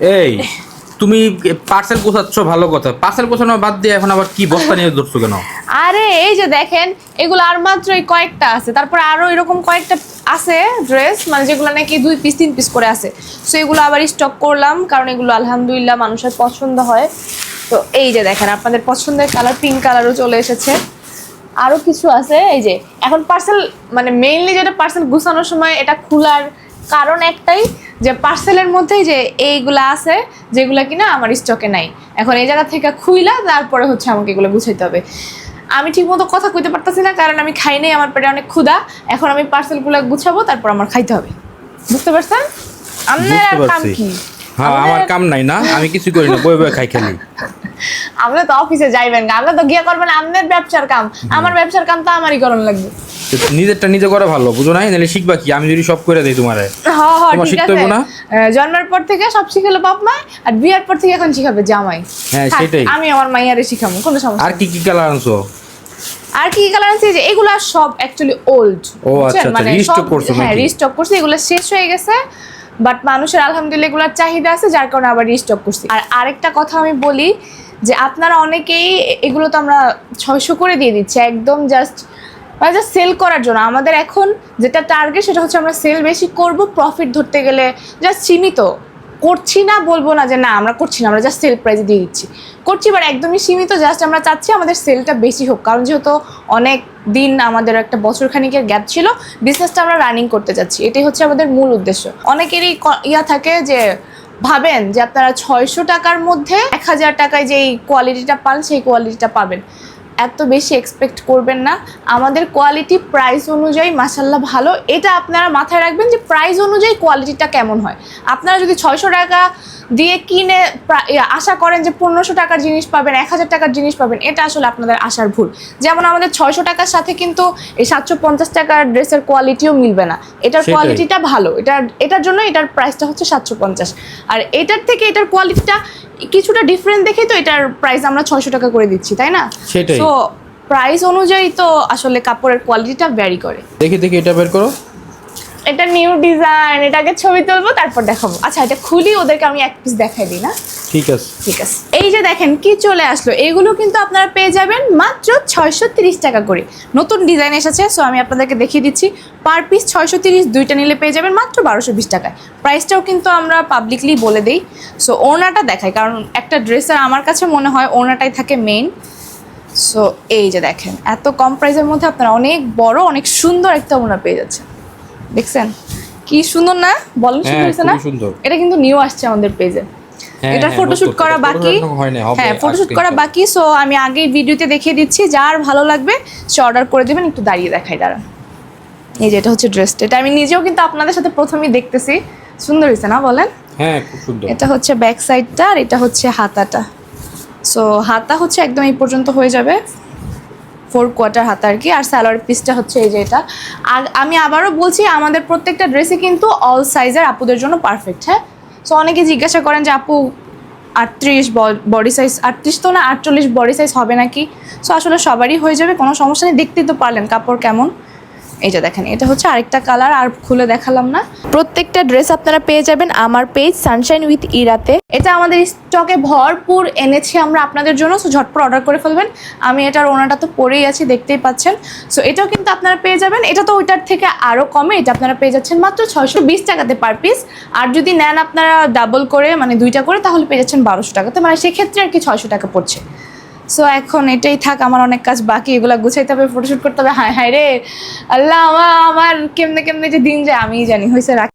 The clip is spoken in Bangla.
এই, তুমি পার্সেল গোছাচ্ছ, ভালো কথা। পার্সেল গোছানো বাদ দিয়ে এখন আবার কি বস্তা নিয়ে ধরছো কেন? আরে, এই যে দেখেন, এগুলো আর মাত্র কয়েকটা আছে। তারপর আরও এরকম কয়েকটা আছে ড্রেস মানে যেগুলো নাকি দুই পিস তিন পিস করে আছে। সো এগুলো আবার স্টক করলাম, কারণ এগুলো আলহামদুলিল্লাহ মানুষের পছন্দ হয়। তো এই যে দেখেন, আপনাদের পছন্দের কালার পিঙ্ক কালারও চলে এসেছে। আরও কিছু আছে, এই যে, এখন পার্সেল মানে মেইনলি যেটা পার্সেল গুছানোর সময় এটা খোলার কারণ একটাই যে পার্সেলের মধ্যেই যে এইগুলা আছে যেগুলা কিনা আমার স্টকে নাই। এখন এই জায়গা থেকে খুইলা তারপরে হচ্ছে আমাকে এগুলো গুছাইতে হবে। আমি ঠিকমতো কথা কইতে পারতাছি না কারণ আমি খাই নাই আমার পেটে অনেক ক্ষুধা। এখন আমি পার্সেলগুলো গুছাবো তারপর আমার খাইতে হবে। বুঝতে পারছেন? আপনার কাম কি? হ্যাঁ আমার কাম নাই না আমি কিছু করি না বই বই খাই খেলি। আমরা তো অফিসে যাইবেন না আমরা তো গিয়ে করবেন আপনার ব্যবসার কাম। আমার ব্যবসার কাম তো আমারই করণ লাগবে। নিজেরটা নিজে করা ভালো বুঝো নাই? নাহলে শিখবা কি? আমি যদি সব করে দিই তোমারে হ্যাঁ হ্যাঁ ঠিক আছে। না? জন্মের পর থেকে সব শিখালো বাপ মা আর বিয়ার পর থেকে এখন শিখাবে জামাই। হ্যাঁ, সেটাই। আমি আমার মাইয়ারে শিখাবো কোনো সমস্যা আর কি কি কালার আনছো? আর কি কালার আছে যে এগুলো সব অ্যাকচুয়ালি ওল্ড ও, আচ্ছা, আচ্ছা, restock করছ হ্যাঁ? রিস্টক করছি এগুলো শেষ হয়ে গেছে বাট মানুষের আলহামদুলিল্লাহ এগুলোর চাহিদা আছে যার কারণে আবার রিস্টক করছি। আর আরেকটা কথা আমি বলি যে আপনারা অনেকেই এগুলো তো আমরা ছয়শো করে দিয়ে দিচ্ছি একদম জাস্ট মানে জাস্ট সেল করার জন্য। আমাদের এখন যেটা টার্গেট সেটা হচ্ছে আমরা সেল বেশি করব প্রফিট ধরতে গেলে জাস্ট সীমিত। করছি না, বলব না যে না, আমরা করছি না, আমরা জাস্ট সেল প্রাইসে দিয়ে দিচ্ছি। করছি বাট একদমই সীমিত জাস্ট আমরা চাচ্ছি আমাদের সেলটা বেশি হোক। কারণ যেহেতু অনেক দিন আমাদের একটা বছর খানিকের গ্যাপ ছিল বিজনেসটা আমরা রানিং করতে চাচ্ছি। এটাই হচ্ছে আমাদের মূল উদ্দেশ্য। অনেকেরই ইয়া থাকে যে ভাবেন যে আপনারা ছয়শো টাকার মধ্যে এক হাজার টাকায় যেই কোয়ালিটিটা পান, সেই কোয়ালিটিটা পাবেন। এত বেশি এক্সপেক্ট করবেন না। আমাদের কোয়ালিটি প্রাইস অনুযায়ী মাসাল্লাহ ভালো। এটা আপনারা মাথায় রাখবেন যে প্রাইস অনুযায়ী কোয়ালিটিটা কেমন হয়। আপনারা যদি ছয়শো টাকা দিয়ে কিনে আশা করেন যে পনেরোশো টাকার জিনিস পাবেন এক হাজার টাকার জিনিস পাবেন এটা আসলে আপনাদের আশার ভুল। যেমন আমাদের ছয়শো টাকার সাথে কিন্তু এই সাতশো পঞ্চাশ টাকার ড্রেসের কোয়ালিটিও মিলবে না। এটার কোয়ালিটিটা ভালো। এটা এটার জন্য এটার প্রাইসটা হচ্ছে সাতশো পঞ্চাশ। আর এটার থেকে এটার কোয়ালিটিটা কিছুটা ডিফারেন্ট দেখেই তো এটার প্রাইস আমরা ছয়শো টাকা করে দিচ্ছি তাই না? তো প্রাইস অনুযায়ী তো আসলে কাপড়ের কোয়ালিটিটা ভ্যারি করে। দেখি দেখি এটা বের করো। এটা নিউ ডিজাইন এটাকে ছবি তুলবো তারপর দেখাবো। আচ্ছা এটা খুলি ওদেরকে আমি এক পিস দেখাই দিই না? ঠিক আছে। ঠিক আছে। এই যে দেখেন কি চলে আসলো? এগুলো কিন্তু আপনারা পেয়ে যাবেন মাত্র ছয়শো টাকা করে। নতুন ডিজাইন এসেছে সো আমি আপনাদেরকে দেখিয়ে দিচ্ছি। পার পিস ছয়শো তিরিশ দুইটা নিলে পেয়ে যাবেন মাত্র বারোশো বিশ টাকায়। প্রাইসটাও কিন্তু আমরা পাবলিকলি বলে দিই। সো ওনাটা দেখাই কারণ একটা ড্রেসের আমার কাছে মনে হয় ওনাটাই থাকে মেইন সো এই যে দেখেন এত কম প্রাইসের মধ্যে আপনারা অনেক বড় অনেক সুন্দর একটা ওনা পেয়ে যাচ্ছেন। দেখছেন? কি সুন্দর না? বলেন হ্যাঁ, সুন্দর হয়েছে না? এটা কিন্তু নিউ আসছে আমাদের পেজে হ্যাঁ, এটা হ্যাঁ, ফটোশুট করা বাকি। হয় হ্যাঁ ফটোশুট করা বাকি সো আমি আগেই ভিডিওতে দেখিয়ে দিচ্ছি যার ভালো লাগবে সে অর্ডার করে দেবেন একটু দাঁড়িয়ে দেখাই দাঁড়ান। এই যে এটা হচ্ছে ড্রেসটা এটা আমি নিজেও কিন্তু আপনাদের সাথে প্রথমেই দেখতেছি। সুন্দর হয়েছে না বলেন? হ্যাঁ খুব সুন্দর। এটা হচ্ছে ব্যাক সাইডটা আর এটা হচ্ছে হাতাটা। সো হাতা হচ্ছে একদম এই পর্যন্ত হয়ে যাবে। ফোর কোয়ার্টার হাতা আর কি আর স্যালোয়ার পিসটা হচ্ছে এই যে এটা। আর আমি আবারও বলছি, আমাদের প্রত্যেকটা ড্রেসই কিন্তু অল সাইজের আপুদের জন্য পারফেক্ট হ্যাঁ? সো অনেকে জিজ্ঞাসা করেন যে, আপু, আটত্রিশ বডি সাইজ আটত্রিশ তো না, আটচল্লিশ বডি সাইজ হবে নাকি? সো আসলে সবারই হয়ে যাবে, কোনো সমস্যা নেই দেখতেই তো পারলেন, কাপড় কেমন? এটা দেখেন, এটা হচ্ছে আরেকটা কালার, আর খুলে দেখালাম না। প্রত্যেকটা ড্রেস আপনারা পেয়ে যাবেন আমার পেজ সানশাইন উইথ ইরাতে এটা আমাদের স্টকে ভরপুর এনেছি আমরা আপনাদের জন্য সো ঝটপট অর্ডার করে ফেলবেন। আমি এটার ওনাটা তো পরেই আছি, দেখতেই পাচ্ছেন। সো এটাও কিন্তু আপনারা পেয়ে যাবেন। এটা তো ওইটার থেকে আরও কমে, এটা আপনারা পেয়ে যাচ্ছেন মাত্র ছয়শো বিশ টাকাতে পার পিস আর যদি নেন আপনারা ডাবল করে মানে দুইটা করে, তাহলে পেয়ে যাচ্ছেন বারোশো টাকাতে। মানে সেক্ষেত্রে আর কি ছয়শো টাকা পড়ছে। সো এখন এটাই থাক, আমার অনেক কাজ বাকি, এগুলো গুছাইতে হবে ফটোশুট করতে হবে। হায় হায় রে! আল্লাহ আমার কেমনে কেমনে যে দিন যায়, আমিই জানি। হয়েছে রাখ।